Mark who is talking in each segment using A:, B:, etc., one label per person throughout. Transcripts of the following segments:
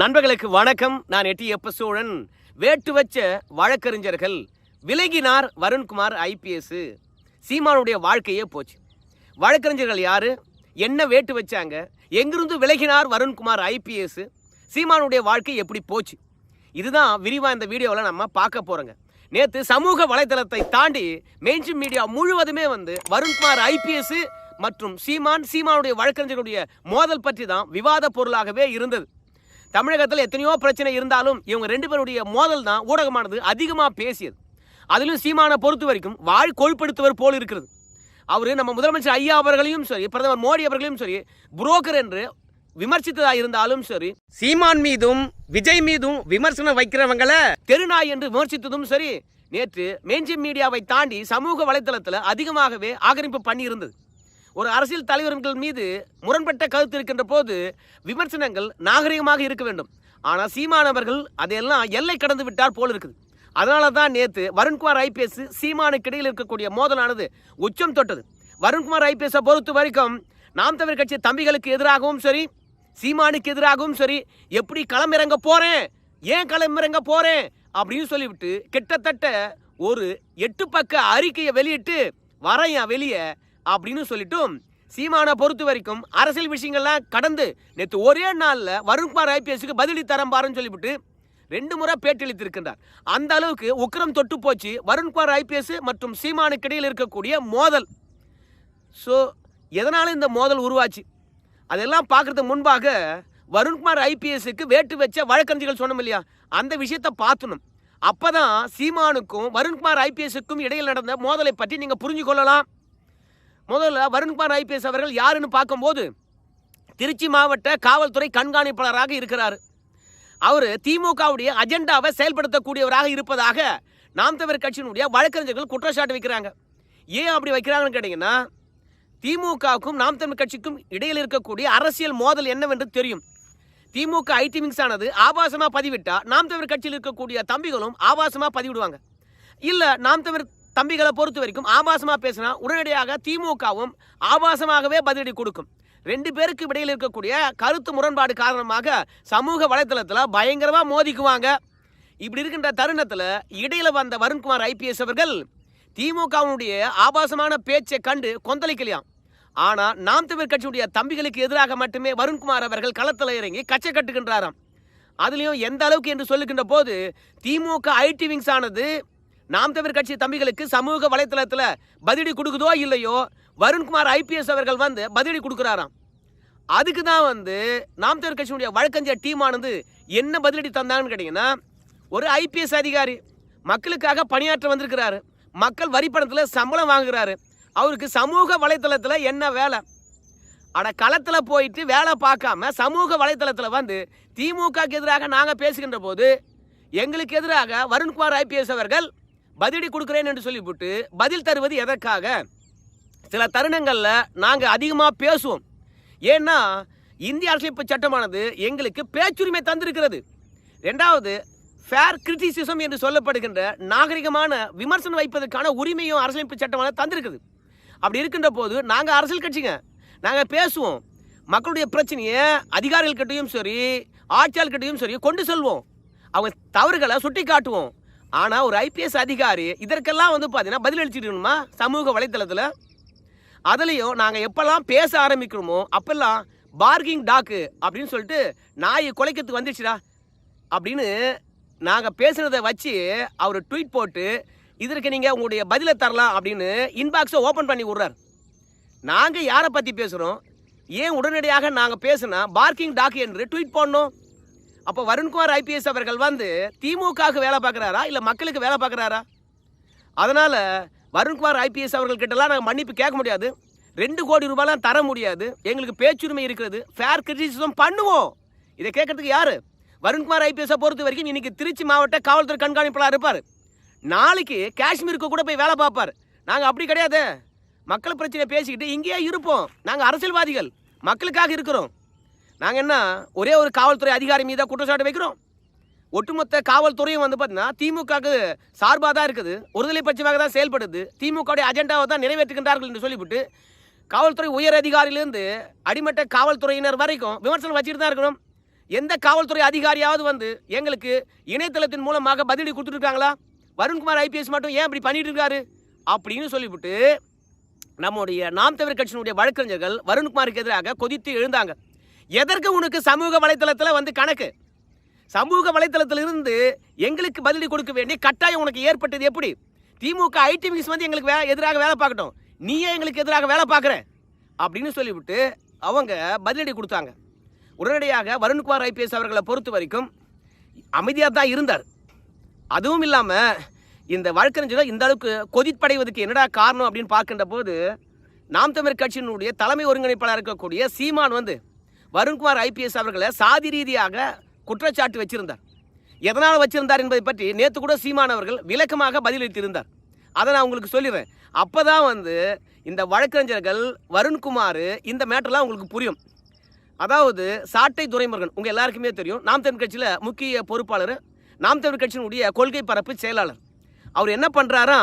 A: நண்பர்களுக்கு வணக்கம். நான் எட்டி எப்ப சோழன் வேட்டு வச்ச வழக்கறிஞர்கள் விலகினார் வருண்குமார் ஐபிஎஸ் சீமானுடைய வாழ்க்கையே போச்சு. வழக்கறிஞர்கள் யாரு? என்ன வேட்டு வச்சாங்க? எங்கிருந்து விலகினார் வருண்குமார் ஐபிஎஸ் சீமானுடைய வாழ்க்கை எப்படி போச்சு? இதுதான் விரிவாக இந்த வீடியோவில் நம்ம பார்க்க போகிறோங்க நேற்று சமூக வலைதளத்தை தாண்டி மெயின்ஸ்ட்ரீம் மீடியா முழுவதுமே வந்து வருண்குமார் ஐபிஎஸ் மற்றும் சீமான் சீமானுடைய வழக்கறிஞர்களுடைய மோதல் பற்றி தான் விவாத பொருளாகவே இருந்தது. தமிழகத்தில் எத்தனையோ பிரச்சனை இருந்தாலும் இவங்க ரெண்டு பேருடைய மோதல் தான் ஊடகமானது அதிகமாக பேசியது. அதிலும் சீமானை பொறுத்த வரைக்கும் வாழ் கொழுப்படுத்துவர் போல் இருக்கிறது. அவர் நம்ம முதலமைச்சர் ஐயா அவர்களையும் சரி பிரதமர் மோடி அவர்களையும் சரி புரோக்கர் என்று விமர்சித்ததா இருந்தாலும் சரி சீமான் மீதும் விஜய் மீதும் விமர்சனம் வைக்கிறவங்கள தெருநாய் என்று விமர்சித்ததும் சரி நேற்று மெயின்ஸ்ட்ரீம் மீடியாவை தாண்டி சமூக வலைத்தளத்தில் அதிகமாகவே ஆக்கிரமிப்பு பண்ணி இருந்தது ஒரு அரசியல் தலைவர்கள் மீது முரண்பட்ட கருத்து இருக்கின்ற போது விமர்சனங்கள் நாகரிகமாக இருக்க வேண்டும். ஆனால் சீமானவர்கள் அதையெல்லாம் எல்லை கடந்து விட்டார் போல் இருக்குது. அதனால தான் நேற்று வருண்குமார் ஐபிஎஸ் சீமானுக்கு இடையில் இருக்கக்கூடிய மோதலானது உச்சம் தொட்டது. வருண்குமார் ஐபிஎஸை பொறுத்த வரைக்கும் நாம் தமிழ் கட்சி தம்பிகளுக்கு எதிராகவும் சரி சீமானுக்கு எதிராகவும் சரி எப்படி களமிறங்க போகிறேன் ஏன் களமிறங்க போகிறேன் அப்படின்னு சொல்லிவிட்டு கிட்டத்தட்ட ஒரு எட்டு பக்க அறிக்கையை வெளியிட்டு வரையன் வெளியே அப்படின்னு சொல்லிட்டும் சீமானை பொறுத்த வரைக்கும் அரசியல் விஷயங்கள்லாம் கடந்து நேற்று ஒரே நாளில் வருண்குமார் ஐபிஎஸ்க்கு பதிலடி தரம் பாருன்னு சொல்லிவிட்டு ரெண்டு முறை பேட்டியளித்திருக்கின்றார் அந்த அளவுக்கு உக்ரம் தொட்டு போச்சு. வருண்குமார் ஐபிஎஸ் மற்றும் சீமானுக்கு இடையில் இருக்கக்கூடிய மோதல். ஸோ எதனால இந்த மோதல் உருவாச்சு? அதெல்லாம் பார்க்கறதுக்கு முன்பாக வருண்குமார் ஐபிஎஸ்க்கு வேட்டு வச்ச வழக்கறிஞர்கள் சொன்னோம் இல்லையா? அந்த விஷயத்தை பார்த்தணும். அப்போ தான் சீமானுக்கும் வருண்குமார் ஐபிஎஸ்க்கும் இடையில் நடந்த மோதலை பற்றி நீங்கள் புரிஞ்சு கொள்ளலாம் முதல்ல வருண்குமார் ஐபிஎஸ் அவர்கள் யாருன்னு பார்க்கும்போது திருச்சி மாவட்ட காவல்துறை கண்காணிப்பாளராக இருக்கிறார். அவர் திமுகவுடைய அஜெண்டாவை செயல்படுத்தக்கூடியவராக இருப்பதாக நாம் தமிழர் கட்சியினுடைய வழக்கறிஞர்கள் குற்றச்சாட்டு வைக்கிறாங்க. ஏன் அப்படி வைக்கிறாங்கன்னு கேட்டிங்கன்னா திமுகவுக்கும் நாம் தமிழ் கட்சிக்கும் இடையில் இருக்கக்கூடிய அரசியல் மோதல் என்னவென்று தெரியும். திமுக ஐடி விங்ஸ் ஆனது ஆபாசமாக பதிவிட்டால் நாம் தமிழர் கட்சியில் இருக்கக்கூடிய தம்பிகளும் ஆபாசமாக பதிவிடுவாங்க. இல்லை நாம் தமிழர் தம்பிகளை பொறுத்த வரைக்கும் ஆபாசமாக பேசினா உடனடியாக திமுகவும் ஆபாசமாகவே பதிலடி கொடுக்கும். ரெண்டு பேருக்கு இடையில் இருக்கக்கூடிய கருத்து முரண்பாடு காரணமாக சமூக வலைத்தளத்தில் பயங்கரமாக மோதிக்குவாங்க. இப்படி இருக்கின்ற தருணத்தில் இடையில் வந்த வருண்குமார் ஐபிஎஸ் அவர்கள் திமுகவுடைய ஆபாசமான பேச்சை கண்டு கொந்தளிக்கலையாம். ஆனால் நாம் தமிழ் கட்சியுடைய தம்பிகளுக்கு எதிராக மட்டுமே வருண்குமார் அவர்கள் களத்தில் இறங்கி கச்சை கட்டுகின்றாராம். அதுலேயும் எந்த அளவுக்கு என்று சொல்லுகின்ற போது திமுக ஐடி விங்ஸ் ஆனது நாம் தமிழ் கட்சி தம்பிகளுக்கு சமூக வலைத்தளத்தில் பதிலடி கொடுக்குதோ இல்லையோ வருண்குமார் ஐபிஎஸ் அவர்கள் வந்து பதிலடி கொடுக்குறாராம். அதுக்கு தான் வந்து நாம் தமிழ் கட்சியினுடைய வழக்கறிஞர் டீமானது என்ன பதிலடி தந்தாங்கன்னு கேட்டிங்கன்னா ஒரு ஐபிஎஸ் அதிகாரி மக்களுக்காக பணியாற்ற வந்திருக்கிறாரு. மக்கள் வரி பணத்தில் சம்பளம் வாங்குறாரு. அவருக்கு சமூக வலைத்தளத்தில் என்ன வேலை? அட களத்தில் போயிட்டு வேலை பார்க்காம சமூக வலைத்தளத்தில் வந்து திமுகக்கு எதிராக நாங்கள் பேசுகின்ற போது எங்களுக்கு எதிராக வருண்குமார் ஐபிஎஸ் அவர்கள் பதிலடி கொடுக்குறேன் என்று சொல்லிவிட்டு பதில் தருவது எதற்காக? சில தருணங்களில் நாங்கள் அதிகமாக பேசுவோம். ஏன்னா இந்திய அரசியலமைப்பு சட்டமானது எங்களுக்கு பேச்சுரிமை தந்திருக்கிறது. ரெண்டாவது ஃபேர் கிரிட்டிசிசம் என்று சொல்லப்படுகின்ற நாகரிகமான விமர்சனம் வைப்பதற்கான உரிமையும் அரசியலமைப்பு சட்டமானது தந்திருக்குது. அப்படி இருக்கின்ற போது நாங்கள் அரசியல் கட்சிங்க. நாங்கள் பேசுவோம். மக்களுடைய பிரச்சனையை அதிகாரிகள்கிட்டையும் சரி ஆட்சியாளர்கிட்டையும் சரி கொண்டு செல்வோம். அவங்க தவறுகளை சுட்டி காட்டுவோம் ஆனால் ஒரு ஐபிஎஸ் அதிகாரி இதற்கெல்லாம் வந்து பார்த்தீங்கன்னா பதிலளிச்சிடணுமா சமூக வலைத்தளத்தில்? அதுலேயும் நாங்கள் எப்போல்லாம் பேச ஆரம்பிக்கிறோமோ அப்பெல்லாம் பார்கிங் டாக்கு அப்படின்னு சொல்லிட்டு நாயை குலைக்கிறதுக்கு வந்துச்சுடா அப்படின்னு நாங்கள் பேசுனதை வச்சு அவர் ட்வீட் போட்டு இதற்கு நீங்கள் உங்களுடைய பதிலை தரலாம் அப்படின்னு இன்பாக்ஸை ஓப்பன் பண்ணி விட்றார். நாங்கள் யாரை பற்றி பேசுகிறோம் ஏன் உடனடியாக நாங்கள் பேசுனா பார்க்கிங் டாக் என்று ட்வீட் பண்ணோம் அப்போ வருண்குமார் ஐபிஎஸ் அவர்கள் வந்து திமுகவுக்கு வேலை பார்க்குறாரா? இல்லை மக்களுக்கு வேலை பார்க்குறாரா? அதனால் வருண்குமார் ஐபிஎஸ் அவர்கள்கிட்டலாம் நாங்கள் மன்னிப்பு கேட்க முடியாது. ரெண்டு கோடி ரூபாயெலாம் தர முடியாது. எங்களுக்கு பேச்சுரிமை இருக்கிறது. ஃபேர் கிரிட்டிசிசம் பண்ணுவோம். இதை கேட்கறதுக்கு யார்? வருண்குமார் ஐபிஎஸை பொறுத்த வரைக்கும் இன்னைக்கு திருச்சி மாவட்ட காவல்துறை கண்காணிப்பாளர் இருப்பார். நாளைக்கு காஷ்மீருக்கு கூட போய் வேலை பார்ப்பார். நாங்கள் அப்படி கிடையாது. மக்கள் பிரச்சனை பேசிக்கிட்டு இங்கேயே இருப்போம். நாங்கள் அரசியல்வாதிகள். மக்களுக்காக இருக்கிறோம். நாங்கள் என்ன ஒரே ஒரு காவல்துறை அதிகாரி மீது குற்றச்சாட்டு வைக்கிறோம்? ஒட்டுமொத்த காவல்துறையும் வந்து பார்த்தீங்கன்னா திமுகவுக்கு சார்பாக தான் இருக்குது. ஒருதலை பட்சமாக தான் செயல்படுது. திமுகவுடைய அஜெண்டாவை தான் நிறைவேற்றுகின்றார்கள் என்று சொல்லிவிட்டு காவல்துறை உயர் அதிகாரியிலேருந்து அடிமட்ட காவல்துறையினர் வரைக்கும் விமர்சனம் வச்சுட்டு தான் இருக்கணும் எந்த காவல்துறை அதிகாரியாவது வந்து எங்களுக்கு இணையதளத்தின் மூலமாக பதிலடி கொடுத்துருக்காங்களா? வருண்குமார் ஐபிஎஸ் மட்டும் ஏன் இப்படி பண்ணிட்டு இருக்காரு? அப்படின்னு சொல்லிவிட்டு நம்முடைய நாம் தமிழர் கட்சியினுடைய வழக்கறிஞர்கள் வருண்குமாருக்கு எதிராக கொதித்து எழுந்தாங்க. எதற்கு உனக்கு சமூக வலைத்தளத்தில் வந்து கணக்கு? சமூக வலைத்தளத்தில் இருந்து எங்களுக்கு பதிலடி கொடுக்க வேண்டிய கட்டாயம் உனக்கு ஏற்பட்டது எப்படி? திமுக ஐடி மிக்ஸ் வந்து எங்களுக்கு வே எதிராக வேலை பார்க்கட்டும். நீயே எங்களுக்கு எதிராக வேலை பார்க்குற. அப்படின்னு சொல்லிவிட்டு அவங்க பதிலடி கொடுத்தாங்க. உடனடியாக வருண்குமார் ஐபிஎஸ் அவர்களை பொறுத்த வரைக்கும் அமைதியாக தான் இருந்தார். அதுவும் இல்லாமல் இந்த வழக்கறிஞர்கள் இந்த அளவுக்கு கொதிப்படைவதற்கு என்னடா காரணம் அப்படின்னு பார்க்கின்ற போது நாம் தமிழர் கட்சியினுடைய தலைமை ஒருங்கிணைப்பாளர் இருக்கக்கூடிய சீமான் வந்து வருண்குமார் ஐபிஎஸ் அவர்களை சாதி ரீதியாக குற்றச்சாட்டு வச்சிருந்தார். எதனால் வச்சிருந்தார் என்பதை பற்றி நேற்று கூட சீமான் அவர்கள் விளக்கமாக பதிலளித்திருந்தார். அதை நான் உங்களுக்கு சொல்லிடுறேன். அப்போ தான் வந்து இந்த வழக்கறிஞர்கள் வருண்குமார் இந்த மேட்டர்லாம் உங்களுக்கு புரியும். அதாவது சாட்டை துரைமுருகன் உங்கள் எல்லாருக்குமே தெரியும். நாம் தமிழ் கட்சியில் முக்கிய பொறுப்பாளர் நாம் தமிழ் கட்சியினுடைய கொள்கை பரப்பு செயலாளர். அவர் என்ன பண்ணுறாரா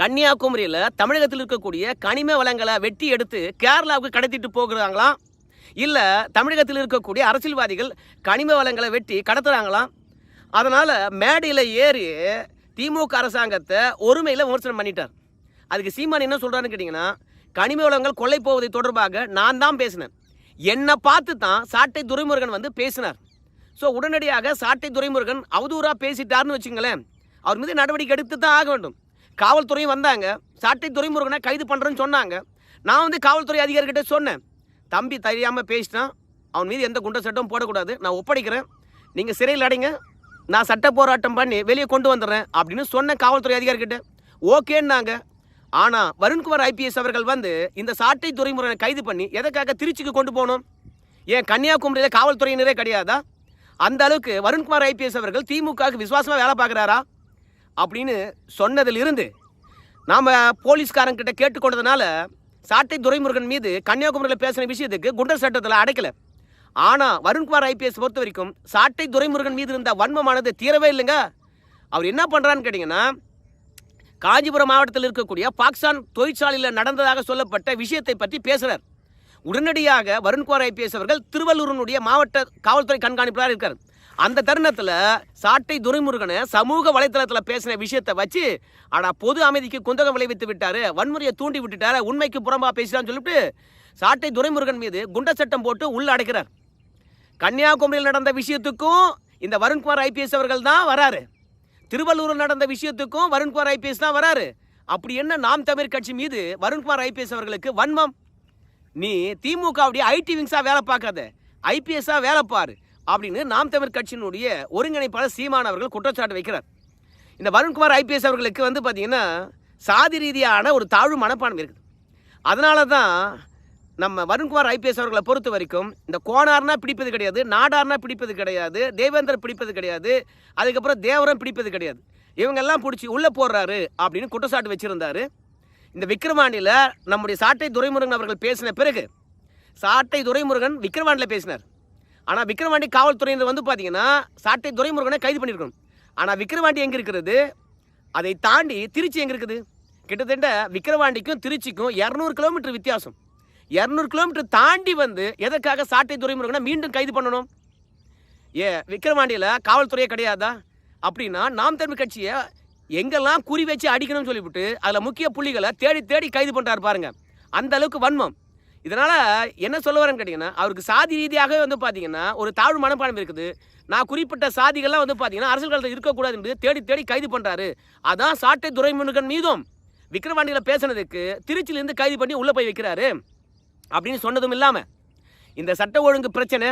A: கன்னியாகுமரியில் தமிழகத்தில் இருக்கக்கூடிய கனிம வளங்களை வெட்டி எடுத்து கேரளாவுக்கு கடத்திட்டு போகிறாங்களாம். இல்லை தமிழகத்தில் இருக்கக்கூடிய அரசியல்வாதிகள் கனிம வளங்களை வெட்டி கடத்துறாங்களாம் அதனால் மேடையில் ஏறி திமுக அரசாங்கத்தை ஒருமையில் விமர்சனம் பண்ணிட்டார். அதுக்கு சீமான் என்ன சொல்கிறான்னு கேட்டிங்கன்னா கனிம வளங்கள் கொள்ளை போவதை தொடர்பாக நான் தான் பேசினேன். என்னை பார்த்து தான் சாட்டை துரைமுருகன் வந்து பேசினார். ஸோ உடனடியாக சாட்டை துரைமுருகன் அவதூறாக பேசிட்டார்னு வச்சுங்களேன் அவர் மீது நடவடிக்கை எடுத்து தான் ஆக வேண்டும். காவல்துறையும் வந்தாங்க சாட்டை துறைமுருகனை கைது பண்ணுறேன்னு சொன்னாங்க. நான் வந்து காவல்துறை அதிகாரிகிட்ட சொன்னேன் தம்பி தெரியாமல் பேசிட்டான் அவன் மீது எந்த குண்ட சட்டமும் போடக்கூடாது. நான் ஒப்படைக்கிறேன். நீங்கள் சிறையில் அடைங்க. நான் சட்ட போராட்டம் பண்ணி வெளியே கொண்டு வந்துடுறேன் அப்படின்னு சொன்ன காவல்துறை அதிகாரிகிட்ட ஓகேன்னாங்க. ஆனால் வருண்குமார் ஐபிஎஸ் அவர்கள் வந்து இந்த சாட்டை துறைமுறையை கைது பண்ணி எதற்காக திருச்சிக்கு கொண்டு போகணும்? ஏன் கன்னியாகுமரியில் காவல்துறையினரே கிடையாதா? அந்த அளவுக்கு வருண்குமார் ஐபிஎஸ் அவர்கள் திமுகவுக்கு விசுவாசமாக வேலை பார்க்குறாரா? அப்படின்னு சொன்னதிலிருந்து நாம் போலீஸ்காரங்கிட்ட கேட்டுக்கொண்டதுனால சாட்டை துரைமுருகன் மீது கன்னியாகுமரியில் பேசின விஷயத்துக்கு குண்டர் சட்டத்தில் அடைக்கல. ஆனால் வருண்குமார் ஐபிஎஸ் பொறுத்த வரைக்கும் சாட்டை துரைமுருகன் மீது இருந்த வன்மமானது தீரவே இல்லைங்க. அவர் என்ன பண்ணுறான்னு கேட்டிங்கன்னா காஞ்சிபுரம் மாவட்டத்தில் இருக்கக்கூடிய பாக்சான் தொழிற்சாலையில் நடந்ததாக சொல்லப்பட்ட விஷயத்தை பற்றி பேசுகிறார் உடனடியாக வருண்குமார் ஐபிஎஸ் அவர்கள் திருவள்ளூரினுடைய மாவட்ட காவல்துறை கண்காணிப்பாளர் இருக்கார். அந்த தருணத்தில் சாட்டை துரைமுருகனை சமூக வலைத்தளத்தில் பேசின விஷயத்தை வச்சு ஆனா பொது அமைதிக்கு குந்தகம் விளைவித்து விட்டாரு வன்முறையை தூண்டி விட்டுட்டாரு உண்மைக்கு புறம்பா பேசுறான்னு சொல்லிட்டு சாட்டை துரைமுருகன் மீது குண்ட சட்டம் போட்டு உள்ள அடைக்கிறார். கன்னியாகுமரியில் நடந்த விஷயத்துக்கும் இந்த வருண்குமார் ஐபிஎஸ் அவர்கள் தான் வராரு. திருவள்ளூரில் நடந்த விஷயத்துக்கும் வருண்குமார் ஐபிஎஸ் தான் வராரு. அப்படி என்ன நாம் தமிழ் கட்சி மீது வருண்குமார் ஐபிஎஸ் அவர்களுக்கு வன்மம்? நீ திமுகவுடைய ஐடி விங்ஸாக வேலை பார்க்காத. ஐபிஎஸ்ஸாக வேலை பாரு. அப்படின்னு நாம் தமிழ் கட்சியினுடைய ஒருங்கிணைப்பாளர் சீமான் அவர்கள் குற்றச்சாட்டு வைக்கிறார். இந்த வருண்குமார் ஐபிஎஸ் அவர்களுக்கு வந்து பார்த்திங்கன்னா சாதி ரீதியான ஒரு தாழ்வு மனப்பான்மை இருக்குது. அதனால தான் நம்ம வருண்குமார் ஐபிஎஸ் அவர்களை பொறுத்த வரைக்கும் இந்த கோணார்னா பிடிப்பது கிடையாது நாடார்னா பிடிப்பது கிடையாது தேவேந்தர் பிடிப்பது கிடையாது அதுக்கப்புறம் தேவரம் பிடிப்பது கிடையாது. இவங்கெல்லாம் பிடிச்சி உள்ளே போடுறாரு அப்படின்னு குற்றச்சாட்டு வச்சுருந்தாரு. இந்த விக்ரவாண்டியில் நம்முடைய சாட்டை துரைமுருகன் அவர்கள் பேசின பிறகு சாட்டை துரைமுருகன் விக்ரவாண்டியில் பேசினார். ஆனால் விக்ரவாண்டி காவல்துறையினர் வந்து பார்த்தீங்கன்னா சாட்டை துரைமுருகனை கைது பண்ணியிருக்கணும் ஆனால் விக்ரவாண்டி எங்கே இருக்கிறது? அதை தாண்டி திருச்சி எங்கே இருக்குது? கிட்டத்தட்ட விக்ரவாண்டிக்கும் திருச்சிக்கும் இரநூறு கிலோமீட்டர் வித்தியாசம். இரநூறு கிலோமீட்டர் தாண்டி வந்து எதற்காக சாட்டை துறைமுருகனை மீண்டும் கைது பண்ணணும்? ஏ விக்ரவாண்டியில் காவல்துறையே கிடையாதா? அப்படின்னா நாம் தமிழ் கட்சியை எங்கெல்லாம் குறி வச்சு அடிக்கணும்னு சொல்லிவிட்டு அதில் முக்கிய புள்ளிகளை தேடி தேடி கைது பண்ணுறாரு பாருங்கள் அந்த அளவுக்கு வன்மம். இதனால் என்ன சொல்ல வரேன்னு கேட்டிங்கன்னா அவருக்கு சாதி ரீதியாகவே வந்து பார்த்தீங்கன்னா ஒரு தாழ்வு மனப்பான்மை இருக்குது. நான் குறிப்பிட்ட சாதிகள்லாம் வந்து பார்த்தீங்கன்னா அரசியல் காலத்தில் இருக்கக்கூடாது என்று தேடி தேடி கைது பண்ணுறாரு அதான் சாட்டை துரைமுருகன் மீதும் விக்ரவாண்டியில் பேசுனதுக்கு திருச்சியிலேருந்து கைது பண்ணி உள்ளே போய் வைக்கிறாரு அப்படின்னு சொன்னதும் இல்லாமல் இந்த சட்ட ஒழுங்கு பிரச்சனை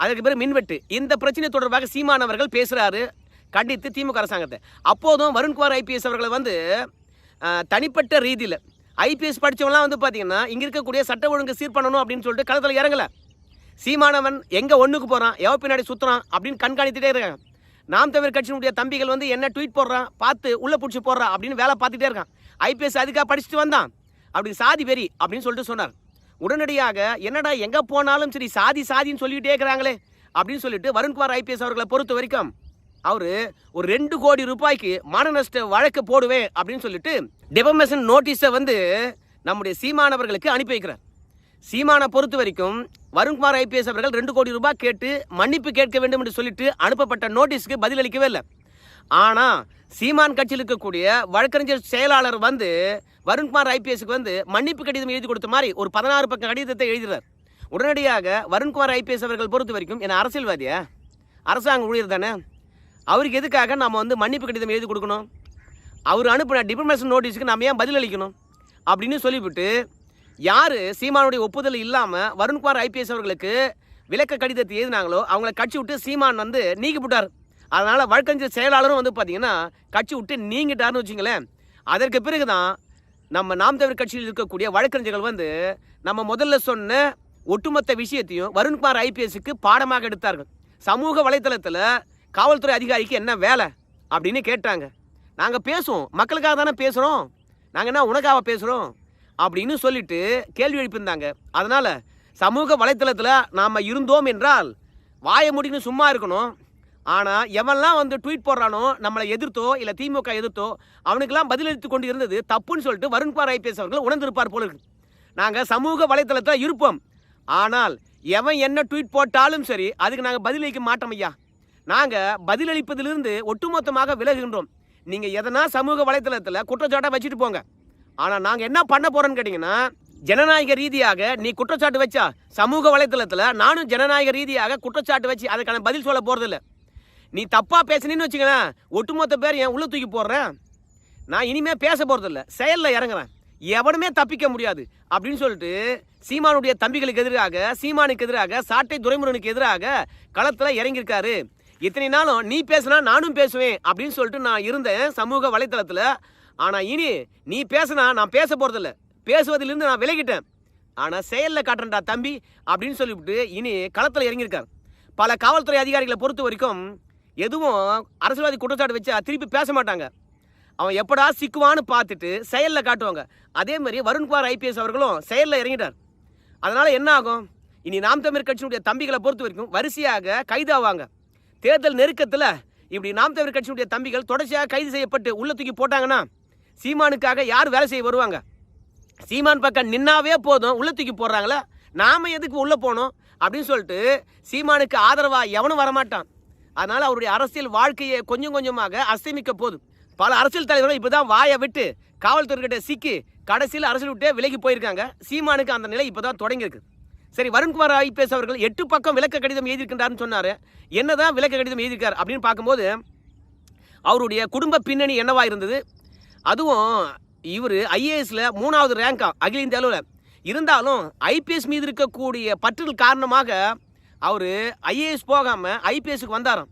A: அதுக்கு பிறகு மின்வெட்டு இந்த பிரச்சனை தொடர்பாக சீமானவர்கள் பேசுகிறாரு கண்டித்து திமுக அரசாங்கத்தை. அப்போதும் வருண்குமார் ஐபிஎஸ் அவர்களை வந்து தனிப்பட்ட ரீதியில் ஐபிஎஸ் படித்தவங்களாம் வந்து பார்த்தீங்கன்னா இங்கே இருக்கக்கூடிய சட்ட ஒழுங்கு சீர் பண்ணணும் அப்படின்னு சொல்லிட்டு களத்தில் இறங்கலை. சீமானவன் எங்கே ஒன்றுக்கு போகிறான் எவ பின்னாடி சுற்றுறான் அப்படின்னு கண்காணித்துட்டே இருக்காங்க நாம் தமிழ் கட்சியினுடைய தம்பிகள் வந்து என்ன ட்வீட் போடுறான் பார்த்து உள்ளே பிடிச்சி போடுறான் அப்படின்னு வேலை பார்த்துட்டே இருக்கான். ஐபிஎஸ் அதுக்காக படிச்சுட்டு வந்தான். அப்படி சாதி வெறி அப்படின்னு சொல்லிட்டு சொன்னார். உடனடியாக என்னடா எங்கே போனாலும் சரி சாதி சாதின்னு சொல்லிக்கிட்டே இருக்கிறாங்களே அப்படின்னு சொல்லிட்டு வருண்குமார் ஐபிஎஸ் அவர்களை பொறுத்த வரைக்கும் அவர் ஒரு ரெண்டு கோடி ரூபாய்க்கு மன நஷ்ட வழக்கு போடுவேன் அப்படின்னு சொல்லிட்டு டெபமேஷன் நோட்டீஸை வந்து நம்முடைய சீமானவர்களுக்கு அனுப்பி வைக்கிறார். சீமானை பொறுத்த வரைக்கும் வருண்குமார் ஐபிஎஸ் அவர்கள் ரெண்டு கோடி ரூபாய் கேட்டு மன்னிப்பு கேட்க வேண்டும் என்று சொல்லிட்டு அனுப்பப்பட்ட நோட்டீஸ்க்கு பதிலளிக்கவே இல்லை. ஆனால் சீமான் கட்சியில் இருக்கக்கூடிய வழக்கறிஞர் செயலாளர் வந்து வருண்குமார் ஐபிஎஸ்க்கு வந்து மன்னிப்பு கடிதம் எழுதி கொடுத்த மாதிரி ஒரு பதினாறு பக்கம் கடிதத்தை எழுதுகிறார் உடனடியாக வருண்குமார் ஐபிஎஸ் அவர்கள் பொறுத்த வரைக்கும் என்ன அரசியல்வாதியா? அரசாங்க ஊழியர் தானே? அவருக்கு எதுக்காக நம்ம வந்து மன்னிப்பு கடிதம் எழுதி கொடுக்கணும்? அவர் அனுப்பின டிப்ளமேஷன் நோட்டீஸுக்கு நம்ம ஏன் பதிலளிக்கணும் அப்படின்னு சொல்லிவிட்டு யார் சீமானுடைய ஒப்புதல் இல்லாமல் வருண்குமார் ஐபிஎஸ் அவர்களுக்கு விளக்க கடிதத்தை எழுதினாங்களோ அவங்கள கட்சி விட்டு சீமான் வந்து நீக்கிவிட்டார். அதனால் வழக்கறிஞர் செயலாளரும் வந்து பார்த்தீங்கன்னா கட்சி விட்டு நீங்கிட்டார்னு வச்சுங்களேன். அதற்கு பிறகு தான் நம்ம நாம் தமிழ் கட்சியில் இருக்கக்கூடிய வழக்கறிஞர்கள் வந்து நம்ம முதல்ல சொன்ன ஒட்டுமொத்த விஷயத்தையும் வருண்குமார் ஐபிஎஸ்க்கு பாடமாக எடுத்தார்கள். சமூக வலைத்தளத்தில் காவல்துறை அதிகாரிக்கு என்ன வேலை அப்படின்னு கேட்டாங்க. நாங்கள் பேசுவோம். மக்களுக்காக தானே பேசுகிறோம் நாங்கள் என்ன உனக்காக பேசுகிறோம் அப்படின்னு சொல்லிட்டு கேள்வி எழுப்பியிருந்தாங்க அதனால் சமூக வலைத்தளத்தில் நாம் இருந்தோம் என்றால் வாய முடின்னு சும்மா இருக்கணும். ஆனால் எவன்லாம் வந்து ட்வீட் போடுறானோ நம்மளை எதிர்த்தோ இல்லை திமுக எதிர்த்தோ அவனுக்கெல்லாம் பதிலளித்து கொண்டு இருந்தது தப்புன்னு சொல்லிட்டு வருண்குமார் ஐபிஎஸ் அவர்கள் உணர்ந்திருப்பார் போல இருக்கு. நாங்கள் சமூக வலைத்தளத்தில் இருப்போம். ஆனால் எவன் என்ன ட்வீட் போட்டாலும் சரி அதுக்கு நாங்கள் பதிலளிக்க மாட்டோம் ஐயா. நாங்கள் பதிலளிப்பதிலிருந்து ஒட்டுமொத்தமாக விலகுகின்றோம். நீங்கள் எதனா சமூக வலைத்தளத்தில் குற்றச்சாட்டாக வச்சுட்டு போங்க. ஆனால் நாங்கள் என்ன பண்ண போகிறோன்னு கேட்டிங்கன்னா ஜனநாயக ரீதியாக நீ குற்றச்சாட்டு வச்சா சமூக வலைத்தளத்தில் நானும் ஜனநாயக ரீதியாக குற்றச்சாட்டு வச்சு அதுக்கான பதில் சொல்ல போகிறதில்ல நீ தப்பாக பேசுனீன்னு வச்சுங்களேன் ஒட்டுமொத்த பேர் என் உள்ள தூக்கி போடுறேன். நான் இனிமேல் பேச போகிறதில்ல செயலில் இறங்குறேன். எவனுமே தப்பிக்க முடியாது. அப்படின்னு சொல்லிட்டு சீமானுடைய தம்பிகளுக்கு எதிராக சீமானுக்கு எதிராக சாட்டை துரைமுருகனுக்கு எதிராக களத்தில் இறங்கியிருக்காரு. இத்தனை நாளும் நீ பேசுனா நானும் பேசுவேன் அப்படின்னு சொல்லிட்டு நான் இருந்தேன் சமூக வலைத்தளத்தில். ஆனால் இனி நீ பேசுனா நான் பேச போகிறதில்ல பேசுவதிலிருந்து நான் விலகிட்டேன். ஆனால் செயலில் காட்டுறேன்டா தம்பி அப்படின்னு சொல்லிவிட்டு இனி களத்தில் இறங்கியிருக்கார். பல காவல்துறை அதிகாரிகளை பொறுத்த வரைக்கும் எதுவும் அரசியல்வாதி குற்றச்சாட்டு வச்சா திருப்பி பேச மாட்டாங்க. அவன் எப்படா சிக்குவான்னு பார்த்துட்டு செயலில் காட்டுவாங்க. அதே மாதிரி வருண்குமார் ஐபிஎஸ் அவர்களும் செயலில் இறங்கிட்டார். அதனால் என்ன ஆகும்? இனி நாம் தமிழ் கட்சியினுடைய தம்பிகளை பொறுத்த வரைக்கும் வரிசையாக கைதாவாங்க. தேர்தல் நெருக்கத்தில் இப்படி நாம் தமிழர் கட்சியுடைய தம்பிகள் தொடர்ச்சியாக கைது செய்யப்பட்டு உள்ள தூக்கி போட்டாங்கன்னா சீமானுக்காக யார் வேலை செய்ய வருவாங்க? சீமான் பக்கம் நின்னாவே போதும் உள்ள தூக்கி போடுறாங்களே? நாம எதுக்கு உள்ள போனோம்? அப்படின்னு சொல்லிட்டு சீமானுக்கு ஆதரவா எவனும் வரமாட்டான். அதனால அவருடைய அரசியல் வாழ்க்கையை கொஞ்சம் கொஞ்சமாக அஸ்தமிக்க போதும். பல அரசியல் தலைவர்கள் இப்பதான் வாயை விட்டு காவல்துறைகிட்ட சிக்கி கடைசியில் அரசியல் விட்டே விலகி போயிருக்காங்க. சீமானுக்கு அந்த நிலை இப்பதான் தொடங்கியிருக்கு. சரி வருண்குமார் ஐபிஎஸ் அவர்கள் எட்டு பக்கம் விளக்க கடிதம் எழுதியிருக்கின்றார்னு என்ன என்னதான் விளக்க கடிதம் எழுதியிருக்கார் அப்படின்னு பார்க்கும்போது அவருடைய குடும்ப பின்னணி என்னவா இருந்தது? அதுவும் இவர் ஐஏஎஸில் மூணாவது ரேங்கா அகில இந்திய அளவில். இருந்தாலும் ஐபிஎஸ் மீது இருக்கக்கூடிய பற்றுதல் காரணமாக அவர் ஐஏஎஸ் போகாமல் ஐபிஎஸ்க்கு வந்தாராம்.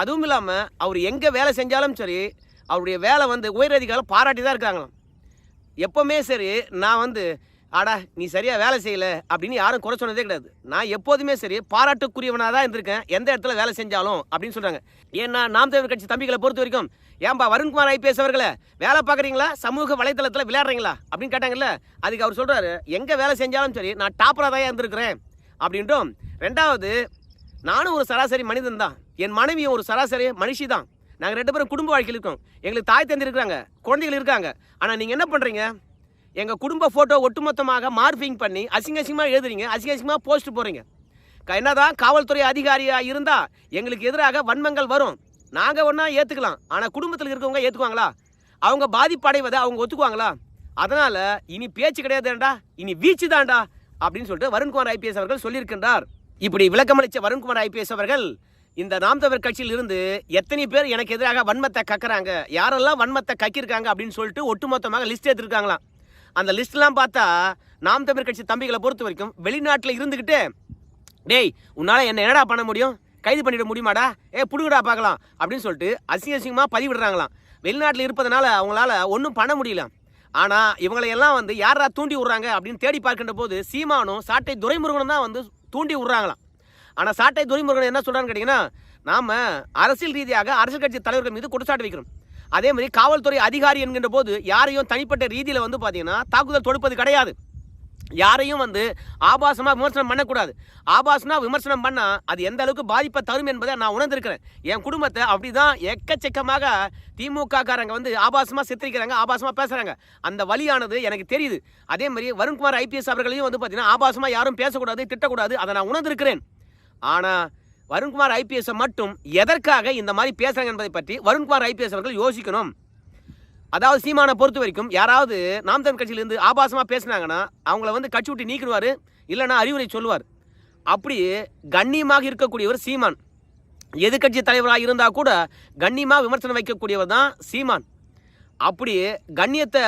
A: அதுவும் இல்லாமல் அவர் எங்கே வேலை செஞ்சாலும் சரி அவருடைய வேலை வந்து உயரதிகாரம் பாராட்டி தான் இருக்காங்களாம். எப்போவுமே சரி நான் வந்து ஆடா நீ சரியாக வேலை செய்யல அப்படின்னு யாரும் குறை சொன்னதே கிடையாது. நான் எப்போதுமே சரி பாராட்டுக்குரியவனாக தான் இருந்திருக்கேன். எந்த இடத்துல வேலை செஞ்சாலும் அப்படின்னு சொல்கிறாங்க ஏன்னா நாம் தேவர் கட்சி தம்பிகளை பொறுத்த வரைக்கும் ஏன்பா வருண்குமார் ஐபிஎஸ் அவர்களை வேலை பார்க்குறீங்களா? சமூக வலைத்தளத்தில் விளையாடுறீங்களா? அப்படின்னு கேட்டாங்கல்ல அதுக்கு அவர் சொல்கிறாரு எங்கே வேலை செஞ்சாலும் சரி நான் டாப்பராக தான் இருந்திருக்கிறேன். அப்படின்ட்டும் ரெண்டாவது நானும் ஒரு சராசரி மனிதன் தான் என் மனைவியும் ஒரு சராசரி மனுஷி தான் நாங்கள் ரெண்டு பேரும் குடும்ப வாழ்க்கையில் இருக்கோம். எங்களுக்கு தாய் தந்தி இருக்கிறாங்க குழந்தைகள் இருக்காங்க. ஆனால் நீங்கள் என்ன பண்ணுறீங்க எங்கள் குடும்ப ஃபோட்டோ ஒட்டுமொத்தமாக மார்பிங் பண்ணி அசிங்க அசிங்கமாக எழுதுறீங்க அசிங்க அசிங்கமாக போஸ்ட் போகிறீங்க என்னதான் காவல்துறை அதிகாரியாக இருந்தால் எங்களுக்கு எதிராக வன்மங்கள் வரும். நாங்கள் ஒன்றா ஏற்றுக்கலாம் ஆனால் குடும்பத்தில் இருக்கவங்க ஏற்றுக்குவாங்களா அவங்க பாதிப்படைவதை அவங்க ஒத்துக்குவாங்களா? அதனால் இனி பேச்சு கிடையாதுடா இனி வீச்சு தான்டா அப்படின்னு சொல்லிட்டு வருண்குமார் ஐபிஎஸ் அவர்கள் சொல்லியிருக்கின்றார். இப்படி விளக்கமளித்த வருண்குமார் ஐபிஎஸ் அவர்கள் இந்த நாம் தமிழர் கட்சியில் இருந்து எத்தனை பேர் எனக்கு எதிராக வன்மத்தை கக்குறாங்க யாரெல்லாம் வன்மத்தை கக்கியிருக்காங்க அப்படின்னு சொல்லிட்டு ஒட்டுமொத்தமாக லிஸ்ட் எடுத்துருக்காங்களாம். அந்த லிஸ்ட்லாம் பார்த்தா நாம் தமிழ் கட்சி தம்பிகளை பொறுத்த வரைக்கும் வெளிநாட்டில் இருந்துக்கிட்டு டேய் உன்னால் என்ன என்னடா பண்ண முடியும்? கைது பண்ணிட முடியுமாடா? ஏ புடுங்கடா பார்க்கலாம் அப்படின்னு சொல்லிட்டு அசிங்க அசிங்கமாக பதிவிடுறாங்களாம். வெளிநாட்டில் இருப்பதனால அவங்களால ஒன்றும் பண்ண முடியல. ஆனால் இவங்களை எல்லாம் வந்து யாரா தூண்டி விட்றாங்க அப்படின்னு தேடி பார்க்கின்ற போது சீமானும் சாட்டை துரைமுருகனும் தான் வந்து தூண்டி விட்றாங்களாம். ஆனால் சாட்டை துரைமுருகன் என்ன சொல்கிறான்னு கேட்டிங்கன்னா நாம் அரசியல் ரீதியாக அரசியல் கட்சி தலைவர்கள் மீது குற்றச்சாட்டு வைக்கிறோம் அதே மாதிரி காவல்துறை அதிகாரி என்கின்ற போது யாரையும் தனிப்பட்ட ரீதியில் வந்து பார்த்தீங்கன்னா தாக்குதல் தொடுப்பது கிடையாது. யாரையும் வந்து ஆபாசமாக விமர்சனம் பண்ணக்கூடாது. ஆபாசமாக விமர்சனம் பண்ணால் அது எந்த அளவுக்கு பாதிப்பை தரும் என்பதை நான் உணர்ந்திருக்கிறேன். என் குடும்பத்தை அப்படி தான் எக்கச்சக்கமாக திமுக காரங்க வந்து ஆபாசமாக சித்தரிக்கிறாங்க ஆபாசமாக பேசுகிறாங்க அந்த வழியானது எனக்கு தெரியுது. அதே மாதிரி வருண்குமார் ஐபிஎஸ் அவர்களையும் வந்து பார்த்தீங்கன்னா ஆபாசமாக யாரும் பேசக்கூடாது திட்டக்கூடாது அதை நான் உணர்ந்திருக்கிறேன். ஆனால் வருண்குமார் ஐபிஎஸ்ஸை மட்டும் எதற்காக இந்த மாதிரி பேசுகிறாங்க என்பதை பற்றி வருண்குமார் ஐபிஎஸ் அவர்கள் யோசிக்கணும். அதாவது சீமானை பொறுத்த வரைக்கும் யாராவது நாம் தமிழ் கட்சியிலேருந்து ஆபாசமாக பேசுனாங்கன்னா அவங்கள வந்து கட்சி விட்டு நீக்கிடுவார் இல்லைன்னா அறிவுரை சொல்லுவார். அப்படி கண்ணியமாக இருக்கக்கூடியவர் சீமான். எதிர்க்கட்சி தலைவராக இருந்தால் கூட கண்ணியமாக விமர்சனம் வைக்கக்கூடியவர் தான் சீமான். அப்படி கண்ணியத்தை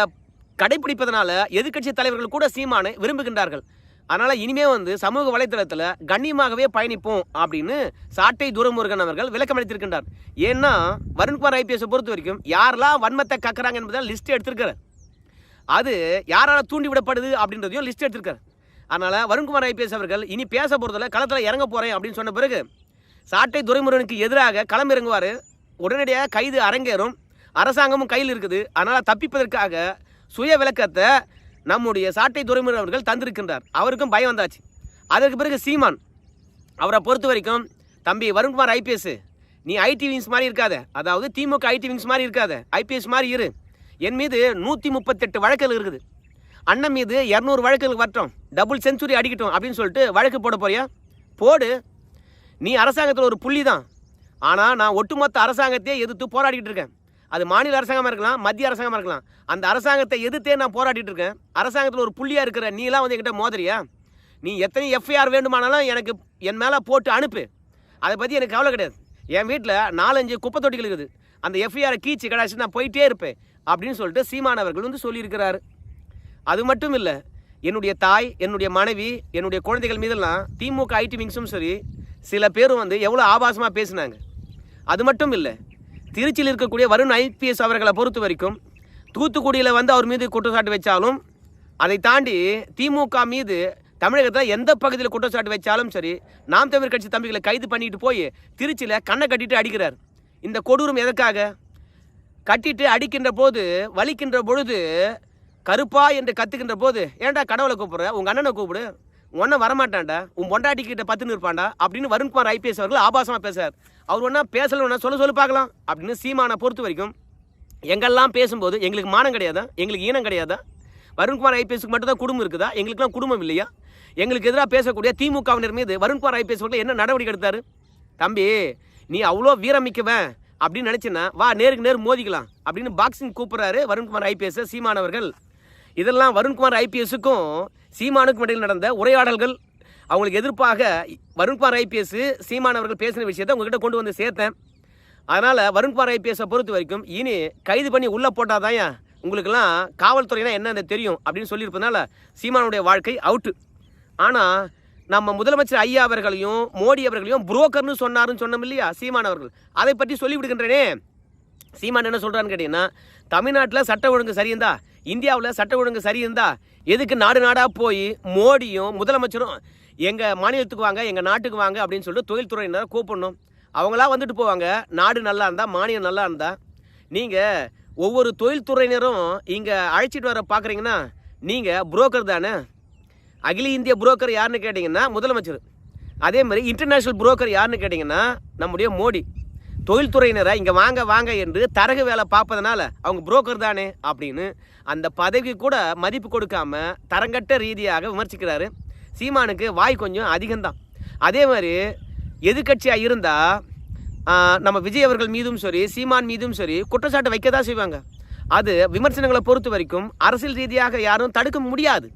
A: கடைபிடிப்பதனால எதிர்க்கட்சி தலைவர்கள் கூட சீமானை விரும்புகின்றார்கள். அதனால் இனிமே வந்து சமூக வலைத்தளத்தில் கண்ணியமாகவே பயணிப்போம் அப்படின்னு சாட்டை துரைமுருகன் அவர்கள் விளக்கம் அளித்திருக்கின்றார். ஏன்னா வருண்குமார் ஐபிஎஸை பொறுத்த வரைக்கும் யாரெல்லாம் வன்மத்தை கக்குறாங்க என்பதை லிஸ்ட் எடுத்திருக்கிறார். அது யாரால தூண்டிவிடப்படுது அப்படின்றதையும் லிஸ்ட் எடுத்திருக்காரு அதனால் வருண்குமார் ஐபிஎஸ் அவர்கள் இனி பேச போகிறதில்ல களத்தில் இறங்க போகிறேன் அப்படின்னு சொன்ன பிறகு சாட்டை துரைமுருகனுக்கு எதிராக களம் இறங்குவார் உடனடியாக கைது அரங்கேறும். அரசாங்கமும் கையில் இருக்குது. அதனால் தப்பிப்பதற்காக சுய விளக்கத்தை நம்முடைய சாட்டை துறைமுறை அவர்கள் தந்திருக்கின்றார். அவருக்கும் பயம் வந்தாச்சு. அதற்கு பிறகு சீமான் அவரை பொறுத்த வரைக்கும் தம்பி வருண்குமார் ஐபிஎஸ் நீ ஐடி விங்ஸ் மாதிரி இருக்காத. அதாவது திமுக ஐடி விங்ஸ் மாதிரி இருக்காத. ஐபிஎஸ் மாதிரி இரு. என் மீது நூற்றி முப்பத்தெட்டு வழக்குகள் இருக்குது. அண்ணன் மீது இரநூறு வழக்குகள் வரட்டும். டபுள் செஞ்சுரி அடிக்கட்டும் அப்படின்னு சொல்லிட்டு வழக்கு போட போறியா? போடு. நீ அரசாங்கத்தில் ஒரு புள்ளி தான் ஆனால் நான் ஒட்டுமொத்த அரசாங்கத்தையே எதிர்த்து போராடிக்கிட்டு இருக்கேன். அது மாநில அரசாங்கமாக இருக்கலாம் மத்திய அரசாங்கமாக இருக்கலாம். அந்த அரசாங்கத்தை எதிர்த்தே நான் போராடிட்டு இருக்கேன். அரசாங்கத்தில் ஒரு புள்ளியாக இருக்கிற நீலாம் வந்து என்கிட்ட மோதிரியா நீ எத்தனை எஃப்ஐஆர் வேண்டுமானாலும் எனக்கு என் மேலே போட்டு அனுப்பு. அதை பற்றி எனக்கு கவலை கிடையாது. என் வீட்டில் நாலஞ்சு குப்பை தொட்டிகள் இருக்குது. அந்த எஃப்ஐஆரை கீச்சு கடாச்சு நான் போயிட்டே இருப்பேன் அப்படின்னு சொல்லிட்டு சீமானவர்கள் வந்து சொல்லியிருக்கிறாரு. அது மட்டும் இல்லை என்னுடைய தாய் என்னுடைய மனைவி என்னுடைய குழந்தைகள் மீதெல்லாம் திமுக ஐடி விங்ஸும் சரி சில பேரும் வந்து எவ்வளோ ஆபாசமாக பேசினாங்க. அது மட்டும் இல்லை திருச்சியில் இருக்கக்கூடிய வருண் ஐபிஎஸ் அவர்களை பொறுத்த வரைக்கும் தூத்துக்குடியில் வந்து அவர் மீது குற்றச்சாட்டு வச்சாலும் அதை தாண்டி திமுக மீது தமிழகத்தில் எந்த பகுதியில் குற்றச்சாட்டு வச்சாலும் சரி நாம் தமிழ் கட்சி தம்பிகளை கைது பண்ணிட்டு போய் திருச்சியில் கண்ணை கட்டிட்டு அடிக்கிறார். இந்த கொடூரம் எதற்காக? கட்டிட்டு அடிக்கின்ற போது வலிக்கின்ற பொழுது கருப்பா என்று கத்துக்கின்ற போது ஏன்டா கடவுளை கூப்பிடுற? உங்கள் அண்ணனை கூப்பிடு. உன்ன வரமாட்டான்டா. உன் பொண்டாட்டி கிட்ட பத்துன்னு இருப்பான்டா அப்படின்னு வருண்குமார் ஐபிஎஸ் அவர்கள் ஆபாசமாக பேசுறார். அவர் ஒன்றா பேசல ஒன்றா சொல்ல சொல்லி பார்க்கலாம். அப்படின்னு சீமானை பொறுத்த வரைக்கும் எங்கெல்லாம் பேசும்போது எங்களுக்கு மானம் கிடையாதா? எங்களுக்கு ஈனம் கிடையாதா? வருண்குமார் ஐபிஎஸ்க்கு மட்டும் தான் குடும்பம் இருக்குதா? எங்களுக்குலாம் குடும்பம் இல்லையா? எங்களுக்கு எதிராக பேசக்கூடிய திமுகவினர் மீது வருண்குமார் ஐபிஎஸ் அவர்கள் என்ன நடவடிக்கை எடுத்தார்? தம்பி நீ அவ்வளோ வீரமிக்கவன் அப்படின்னு நினச்சின்னா வா நேருக்கு நேர் மோதிக்கலாம் அப்படின்னு பாக்ஸிங் கூப்பிட்றாரு வருண்குமார் ஐபிஎஸ் சீமானவர்கள் இதெல்லாம் வருண்குமார் ஐபிஎஸ்ஸுக்கும் சீமானுக்கும் இடையில் நடந்த உரையாடல்கள். அவங்களுக்கு எதிர்ப்பாக வருண்குமார் ஐபிஎஸ் சீமானவர்கள் பேசின விஷயத்தை உங்ககிட்ட கொண்டு வந்து சேர்த்தேன். அதனால் வருண்குமார் ஐபிஎஸை பொறுத்த வரைக்கும் இனி கைது பண்ணி உள்ளே போட்டாதாயா உங்களுக்கெல்லாம் காவல்துறைனா என்னன்னு தெரியும் அப்படின்னு சொல்லியிருப்பதனால சீமானுடைய வாழ்க்கை அவுட்டு. ஆனால் நம்ம முதலமைச்சர் ஐயா அவர்களையும் மோடி அவர்களையும் புரோக்கர்னு சொன்னாருன்னு சொன்னோம் இல்லையா சீமான் அவர்கள்? அதை பற்றி சொல்லிவிடுகின்றனே சீமான் என்ன சொல்கிறான்னு கேட்டிங்கன்னா தமிழ்நாட்டில் சட்ட ஒழுங்கு சரியிருந்தா இந்தியாவில் சட்ட ஒழுங்கு சரியிருந்தா எதுக்கு நாடு நாடாக போய் மோடியும் முதலமைச்சரும் எங்கள் மாநிலத்துக்கு வாங்க எங்கள் நாட்டுக்கு வாங்க அப்படின்னு சொல்லிட்டு தொழில்துறையினரை கூப்பிடணும். அவங்களா வந்துட்டு போவாங்க. நாடு நல்லா இருந்தால் மானியம் நல்லா இருந்தால் நீங்கள் ஒவ்வொரு தொழில்துறையினரும் இங்கே அழைச்சிட்டு வர பார்க்குறீங்கன்னா நீங்கள் புரோக்கர் தானே? அகில இந்திய புரோக்கர் யாருன்னு கேட்டிங்கன்னா முதலமைச்சர். அதே மாதிரி இன்டர்நேஷ்னல் புரோக்கர் யாருன்னு கேட்டிங்கன்னா நம்முடைய மோடி. தொழில்துறையினரை இங்கே வாங்க வாங்க என்று தரகு வேலை பார்ப்பதனால அவங்க புரோக்கர் தானே அப்படின்னு அந்த பதவிக்கு கூட மதிப்பு கொடுக்காம தரங்கட்ட ரீதியாக விமர்சிக்கிறாரு. சீமானுக்கு வாய் கொஞ்சம் அதிகம்தான். அதே மாதிரி எதிர்க்கட்சியாக இருந்தால் நம்ம விஜய் அவர்கள் மீதும் சரி சீமான் மீதும் சரி குற்றச்சாட்டு வைக்க தான் செய்வாங்க. அது விமர்சனங்களை பொறுத்த வரைக்கும் அரசியல் ரீதியாக யாரும் தடுக்க முடியாது.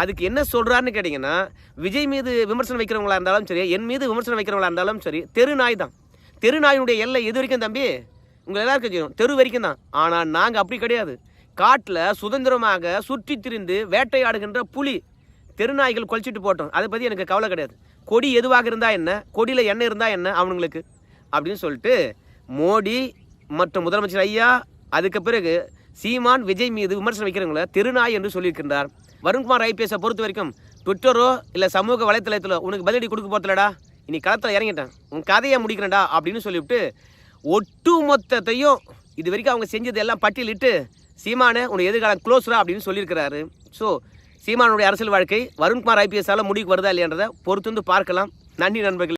A: அதுக்கு என்ன சொல்கிறாருன்னு கேட்டிங்கன்னா விஜய் மீது விமர்சனம் வைக்கிறவங்களா இருந்தாலும் சரி என் மீது விமர்சனம் வைக்கிறவங்களா இருந்தாலும் சரி தெரு நாய் தான். தெரு நாயினுடைய எல்லை எது வரைக்கும் தம்பி? உங்கள் எல்லாருக்கும் செய்யணும் தெரு வரைக்கும் தான். ஆனால் நாங்கள் அப்படி கிடையாது. காட்டில் சுதந்திரமாக சுற்றி திரிந்து வேட்டையாடுகின்ற புலி. தெருநாய்கள் கொலைச்சிட்டு போட்டோம். அதை பற்றி எனக்கு கவலை கிடையாது. கொடி எதுவாக இருந்தால் என்ன? கொடியில் எண்ணெய் இருந்தால் என்ன அவனுங்களுக்கு? அப்படின்னு சொல்லிட்டு மோடி மற்றும் முதலமைச்சர் ஐயா அதுக்கு பிறகு சீமான் விஜய் மீது விமர்சனம் வைக்கிறவங்கள திருநாய் என்று சொல்லியிருக்கின்றார். வருண்குமார் ஐபிஎஸை பொறுத்த வரைக்கும் ட்விட்டரோ இல்லை சமூக வலைத்தளத்தில் உனக்கு பதிலடி கொடுக்க போகிறதுலடா இனி களத்தில் இறங்கிட்டேன். உன் கதையை முடிக்கிறேன்டா அப்படின்னு சொல்லிவிட்டு ஒட்டு மொத்தத்தையும் இது வரைக்கும் அவங்க செஞ்சது எல்லாம் பட்டியலிட்டு சீமானு உனக்கு எதிர்காலம் க்ளோஸ்ரா அப்படின்னு சொல்லியிருக்கிறாரு. ஸோ சீமானுடைய அரசியல் வாழ்க்கை வருண்குமார் ஐபிஎஸ்ஸால் முடிவுக்கு வருதா இல்லையன்றதை பொறுத்து வந்து பார்க்கலாம். நன்றி நண்பர்கள்.